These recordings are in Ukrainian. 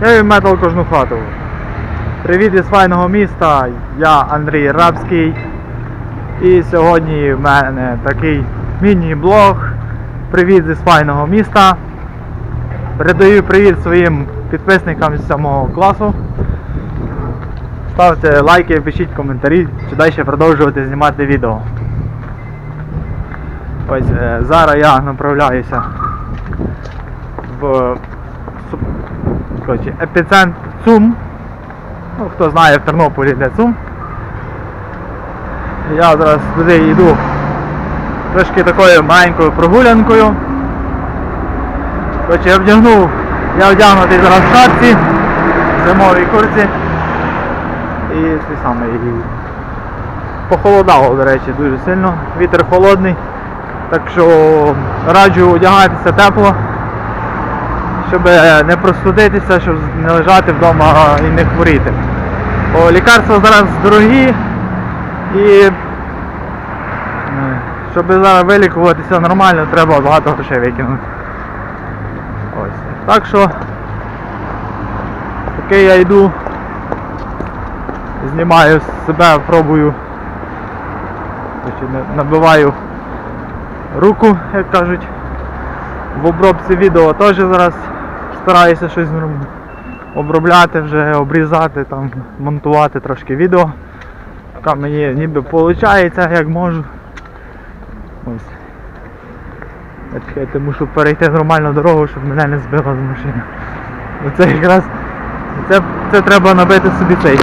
Heavy Metal кожну хату. Привіт із файного міста, я Андрій Рабський. І сьогодні в мене такий міні-блог. Привіт із файного міста. Передаю привіт своїм підписникам з 7 класу. Ставте лайки, пишіть коментарі, чи далі продовжувати знімати відео. Ось е, зараз я направляюся в коротше, епіцентр ЦУМ. Ну, хто знає в Тернополі де ЦУМ. Я зараз туди йду трошки такою маленькою прогулянкою. Коротше, я вдягнув, я вдягнутий зараз в шапці, зимовій курці. І те саме. І похолодало, до речі, дуже сильно. Вітер холодний. Так що раджу одягатися тепло щоб е, не простудитися, щоб не лежати вдома і не хворіти. Бо лікарства зараз дорогі і е, щоб зараз вилікуватися нормально, треба багато грошей викинути. Ось. Так що поки я йду, знімаю себе, пробую, набиваю руку, як кажуть в обробці відео теж зараз стараюся щось обробляти вже, обрізати, там, монтувати трошки відео. Поки мені ніби виходить, як можу. Ось. Я чекайте, мушу перейти нормальну дорогу, щоб мене не збила з машини. Оце якраз це, це треба набити собі цей.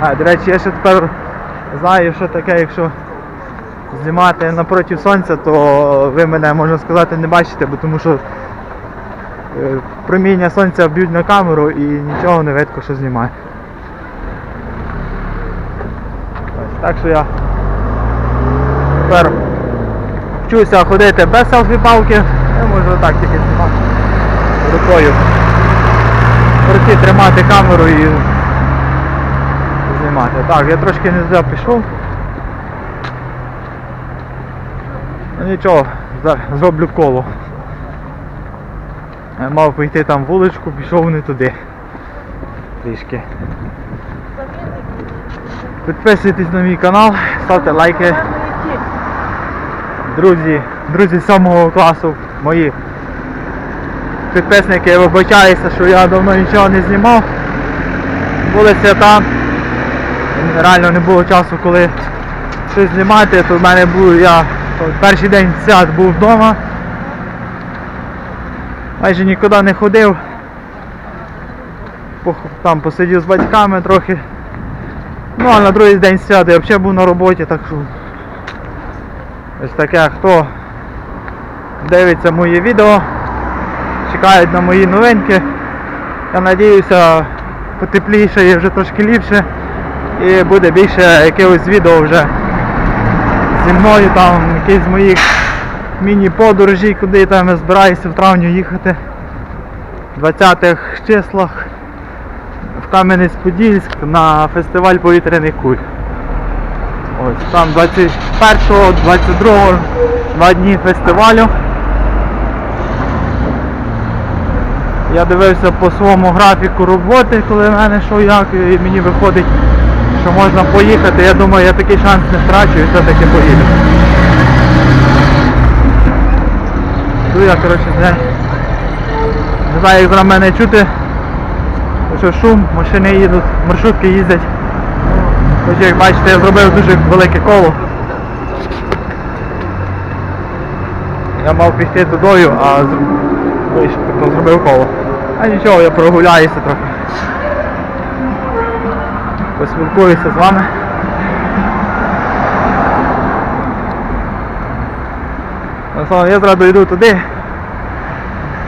А, до речі, я ще тепер знаю, що таке, якщо знімати напроти сонця, то ви мене, можна сказати, не бачите, бо тому що проміння сонця б'ють на камеру і нічого не видко, що знімає. Ось, так що я тепер вчуся ходити без селфі-палки, я можу отак тільки знімати рукою. В тримати камеру і знімати. Так, я трошки не туди пішов. Ну нічого, зроблю коло. Я мав пойти там вуличку, пішов не туди. Трішки. Підписуйтесь на мій канал, ставте лайки. Друзі, друзі 7 класу, мої підписники, вибачаюся, що я давно нічого не знімав. Були свята. Реально не було часу, коли щось знімати, то в мене був я перший день свят був вдома. Майже нікуди не ходив. Там посидів з батьками трохи. Ну а на другий день свят я взагалі був на роботі, так що ось таке, хто дивиться мої відео, чекають на мої новинки. Я надіюся потепліше і вже трошки ліпше. І буде більше якихось відео вже зі мною там якісь з моїх міні-подорожей, куди там я збираюся в травню їхати. В 20-х числах в Кам'янець-Подільськ на фестиваль повітряних куль. Ось там 21-го, 22-го, два дні фестивалю. Я дивився по своєму графіку роботи, коли в мене що як, і мені виходить, що можна поїхати. Я думаю, я такий шанс не втрачу і все-таки поїду. Йду я, коротше, не, не знаю, як зараз мене чути. Що шум, машини їдуть, маршрутки їздять. Хоч як бачите, я зробив дуже велике коло. Я мав піти тудою, а тобто зробив коло. А нічого, я прогуляюся трохи. Поспілкуюся з вами. Ну, Я зразу йду туди.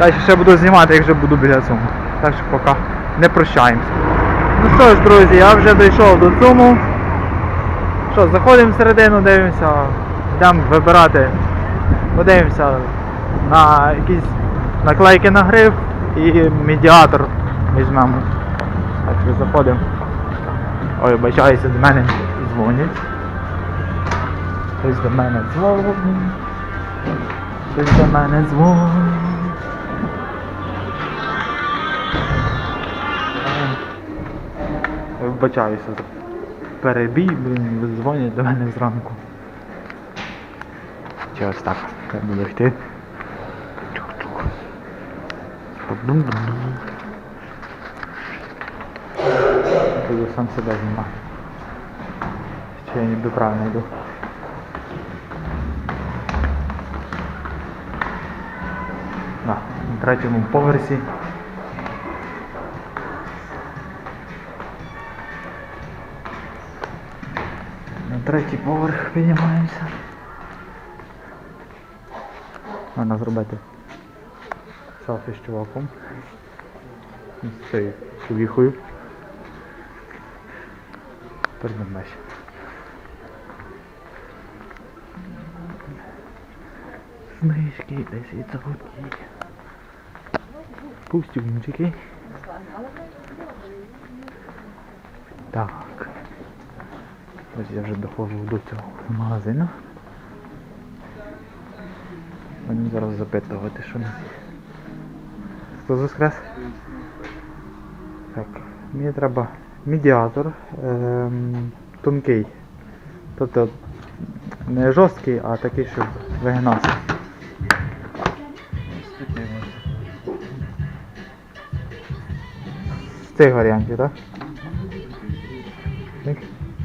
Далі ще буду знімати, як вже буду біля цуму. Так що поки не прощаємося. Ну що ж, друзі, я вже дійшов до цуму. Що, заходимо всередину, дивимося, йдемо вибирати, подивимося на якісь наклейки на гриф і медіатор візьмемо. Так що заходимо. Ой, бачаюся, до мене дзвонять. Хтось до мене дзвонить. Хтось до мене дзвонить. Вибачаюся за перебій, блін, дзвонять до мене зранку. Чи ось так, я буду йти. Буду сам себе знімати. Чи я ніби правильно йду. На третьому поверсі. Третій поверх піднімаємося. Можна зробити селфі з чуваком. З цією повіхою. Далі. Знижки, 10 заводки. Пустюнчики. Так. Ось я вже доходжу до цього магазину. Будемо зараз запитувати, що не. Хто воскрес? Так, мені треба медіатор ем, тонкий. Тобто не жорсткий, а такий, щоб вигинався. З цих варіантів? Так?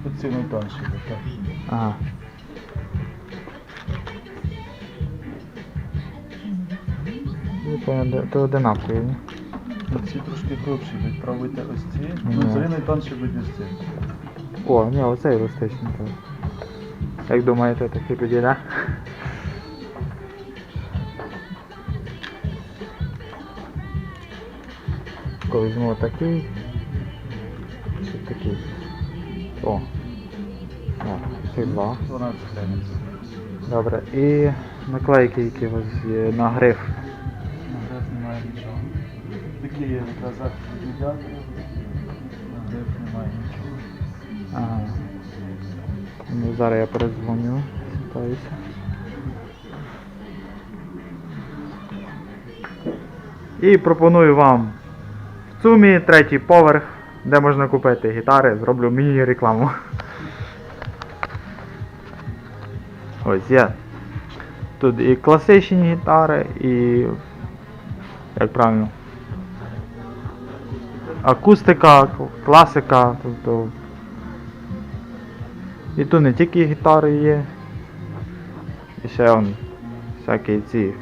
Оці так. Ага. Ну, то, то одинакові, ні? Оці трошки грубші, будуть пробуйте ось ці. Ні. Ну, взагалі найтонші будуть ось ці. О, ні, оцей еластичний. так. Як думаєте, такий підійде? Коли візьму такий. Два. 12 гривень. Добре. І наклейки, які у вас є на гриф. На гриф немає нічого. Такі є захід медіаторів. На гриф немає нічого. Ага. Ну, зараз я передзвоню, спитаюся. І пропоную вам в ЦУМі третій поверх, де можна купити гітари, зроблю міні-рекламу. Ось є. Тут і класичні гітари, і. Як правильно? Акустика, класика, тобто і тут не тільки гітари є. І ще он всякі ці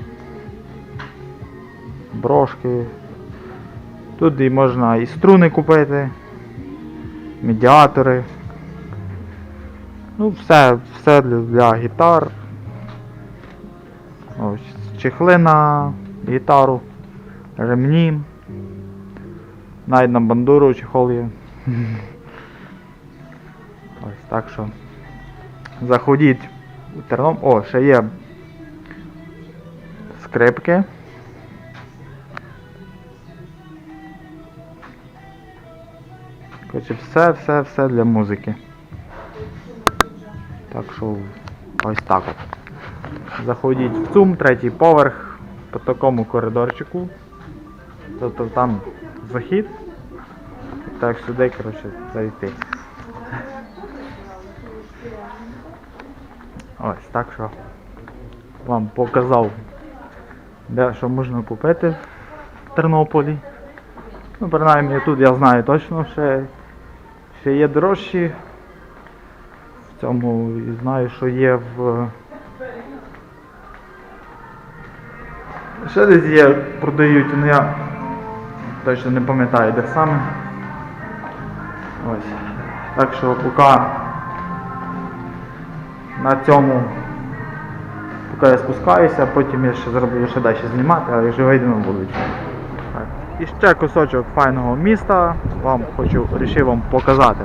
брошки. Тут і можна і струни купити, медіатори. Ну, все, все для, гітар. Ось чехли на гітару, ремні. Навіть на бандуру чехол є. Ось так що. Заходіть у Терном. О, ще є скрипки. Коротше, все, все, все для музики. Так що ось так от. Заходіть в ЦУМ, третій поверх, по такому коридорчику. Тобто там захід. Так сюди, коротше, зайти. Ось так що вам показав, де що можна купити в Тернополі. Ну, принаймні тут я знаю точно, ще, ще є дорожчі. Цьому і знаю, що є в. Ще десь є, продають, але я точно не пам'ятаю де саме. Ось. Так що поки на цьому поки я спускаюся, потім я ще зроблю ще далі знімати, але вже вийдемо будуть. Так. І ще кусочок файного міста вам хочу рішив вам показати.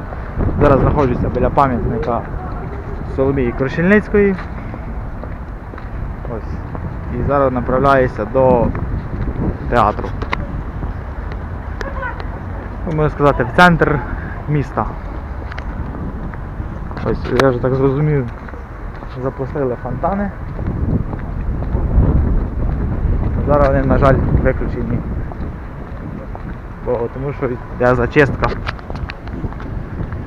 Зараз знаходжуся біля пам'ятника Соломії Крушельницької. Ось. І зараз направляюся до театру. Ну, Можна сказати, в центр міста. Ось, я вже так зрозумів, запустили фонтани. Зараз вони, на жаль, виключені. Бо, тому що йде зачистка.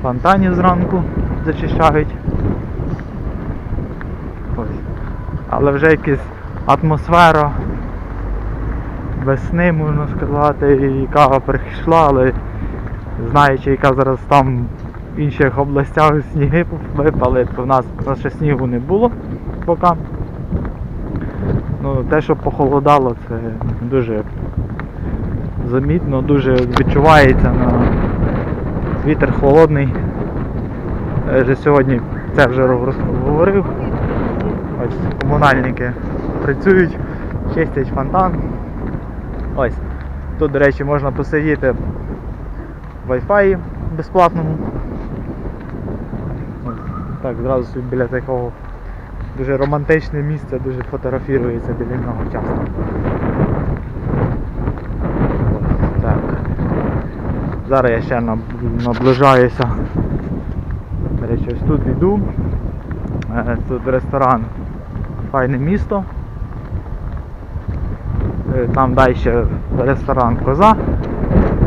фонтанів зранку зачищають. Ось. Але вже якась атмосфера весни, можна сказати, кава прийшла, але знаючи, яка зараз там в інших областях сніги випали, то в нас, ще снігу не було поки. Ну, те, що похолодало, це дуже замітно, дуже відчувається на вітер холодний. Вже сьогодні це вже говорив. Ось комунальники працюють, чистять фонтан. Ось. Тут, до речі, можна посидіти в Wi-Fi безплатному. Так, зразу собі біля такого дуже романтичне місце, дуже фотографірується біля нього часто. Так. Зараз я ще наближаюся. До речі, ось тут йду. Е, Тут ресторан Файне місто. Е, Там далі ресторан Коза.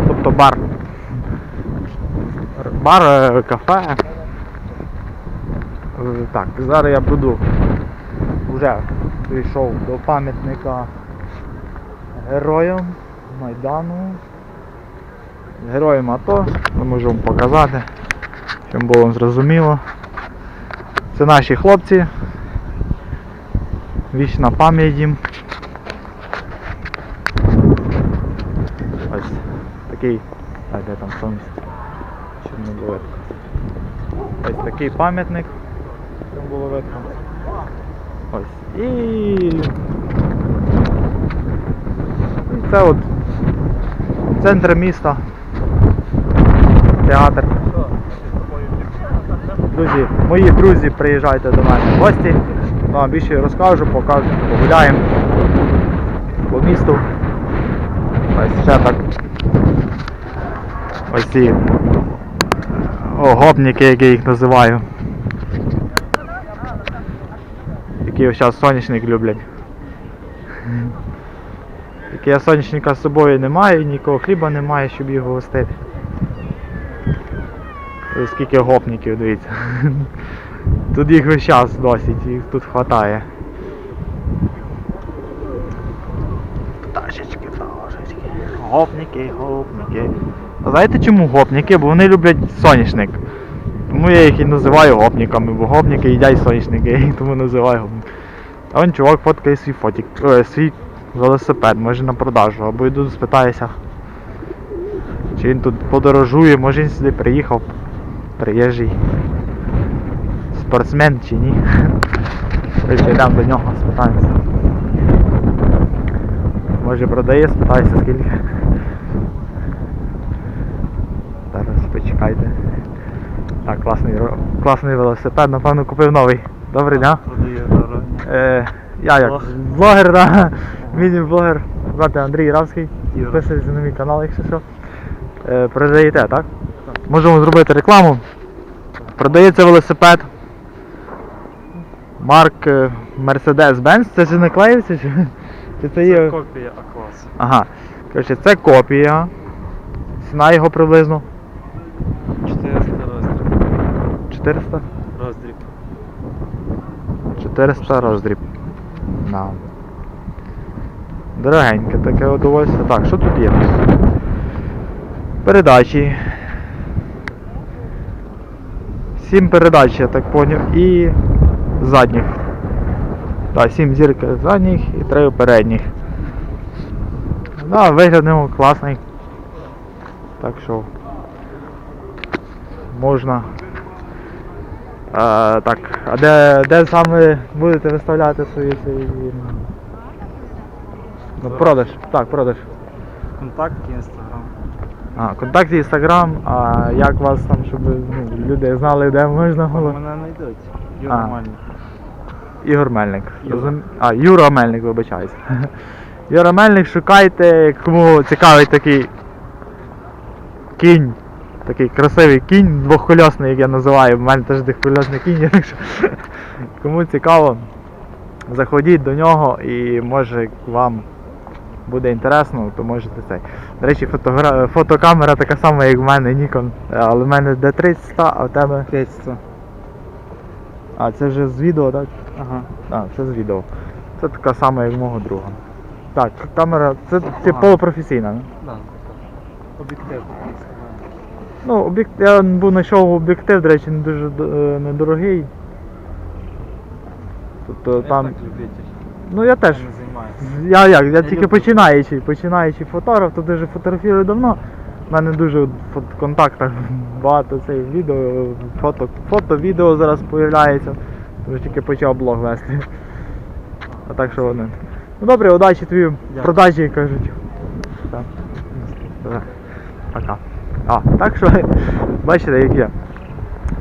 Тобто бар. Бар, е, кафе. Е, Так, зараз я буду вже прийшов до пам'ятника героям Майдану. Героям АТО, я можу вам показати, щоб було зрозуміло. Це наші хлопці. Вічна пам'ять їм. Ось такий. А де там сонце? Було. Ось такий пам'ятник. Видно. Ось. І... І це от центр міста. Театр. Друзі, мої друзі, приїжджайте до мене в гості. Вам більше розкажу, покажу, погуляємо по місту. Ось ще так. Ось ці огопники, як я їх називаю. Які ось зараз сонячник люблять. Тільки я сонячника з собою не маю, нікого хліба немає, щоб його гостити. Скільки гопників, дивіться. Тут їх весь час досить, їх тут хватає. Пташечки, пташечки. Гопники, гопники. А знаєте чому гопники? Бо вони люблять соняшник. Тому я їх і називаю гопниками, бо гопники їдять соняшники, я їх тому називаю гопниками. А вон чувак фоткає свій фотик, е, свій велосипед, може на продажу, або йду спитаюся. Чи він тут подорожує, може він сюди приїхав. Приїжджий. Спортсмен чи ні. Короче, до нього, спитаємося. Може продає, спитаюся скільки. Зараз почекайте. Так, класний, класний велосипед, напевно купив новий. Добрий дня. Продає. Е, я як блогер, да. міні-блогер. Звати Андрій Равський. Підписуйтесь на мій канал, якщо що. Е, продаєте, так? Можемо зробити рекламу. Продається велосипед. Марк е, Mercedes-Benz. Це ж не клеївся? Чи, чи це є. Це копія А-класу. Ага. Коротше, це копія. Ціна його приблизно 400 роздріб. 400? Роздріб. 400 роздріб. Да. Дорогеньке таке удовольствие. Так, що тут є? Передачі. Сім передач, я так поняв, і задніх. Так, сім зірка задніх і три передніх. Да, вигляд нього класний. Так що можна. А, так, а де, де саме будете виставляти свої свої. Ну, продаж. Так, продаж. Контакт, інстаграм. А, контакти Інстаграм, а як вас там, щоб ну, люди знали, де можна було. Мене знайдуть. Юра Мальник. Ігор Мельник. Розум- А, Юра Мельник, вибачаюсь. Юра Мельник, шукайте, кому цікавий такий кінь. Такий красивий кінь, двохкольосний, як я називаю. У мене теж двохкольосний кінь, є, так що кому цікаво, заходіть до нього і може вам буде інтересно, то можете цей. До речі, фотогра... фотокамера така сама, як в мене Nikon, але в мене D300, а в тебе. 500. А, це вже з відео, так? Ага. А, це з відео. Це така сама, як мого друга. Так, камера, це, Ага. полупрофесійна. не? Да. Об'єктив. Ну, об'єкт, я був знайшов об'єктив, до речі, не дуже е, недорогий. Тобто там. Я так любитель. Ну я теж. Не займаюся. Я як, я тільки люблю. починаючий, починаючий фотограф, то дуже фотографірую давно. У мене дуже в контактах багато цих відео, фото, фото, відео зараз з'являється. Вже тільки почав блог вести. А так що вони. Ну добре, удачі тобі в продажі кажуть. Так. Пока. А, так що, бачите, як я.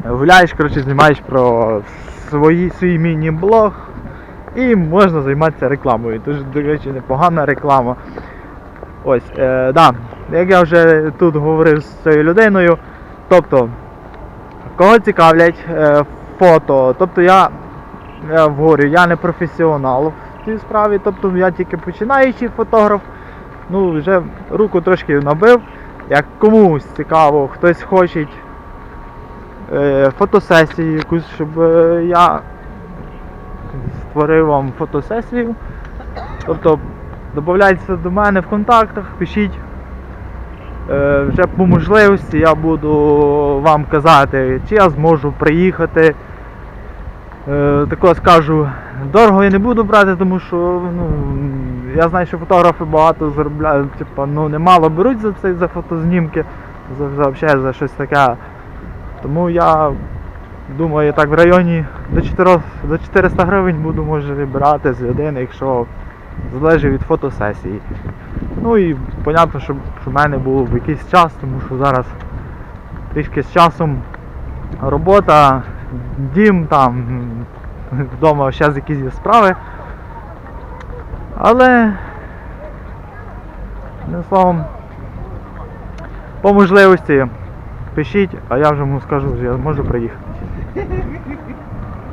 Гуляєш, коротше, знімаєш про свої, свій міні-блог і можна займатися рекламою. Дуже, до речі, непогана реклама. Ось, е, да, як я вже тут говорив з цією людиною, тобто, кого цікавлять е, фото, тобто я, я говорю, я не професіонал в цій справі, тобто я тільки починаючий фотограф, ну вже руку трошки набив. Як комусь цікаво, хтось хоче е, фотосесію якусь, щоб е, я створив вам фотосесію. Тобто додайтеся до мене в контактах, пишіть. Е, вже по можливості я буду вам казати, чи я зможу приїхати. Е, скажу, дорого я не буду брати, тому що ну, я знаю, що фотографи багато заробляють, типу, ну немало беруть за це за фотознімки, за, за, взагалі за щось таке. Тому я думаю, так в районі до 4, до 400 гривень буду може брати з людини, якщо залежить від фотосесії. Ну і понятно, щоб в мене був якийсь час, тому що зараз трішки з часом робота, дім там, вдома зараз якісь є справи. Але одним словом, по можливості пишіть, а я вже вам скажу, що я можу приїхати.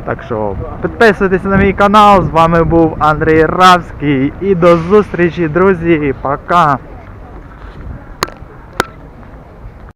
Так що підписуйтесь на мій канал. З вами був Андрій Равський. І до зустрічі, друзі. Пока.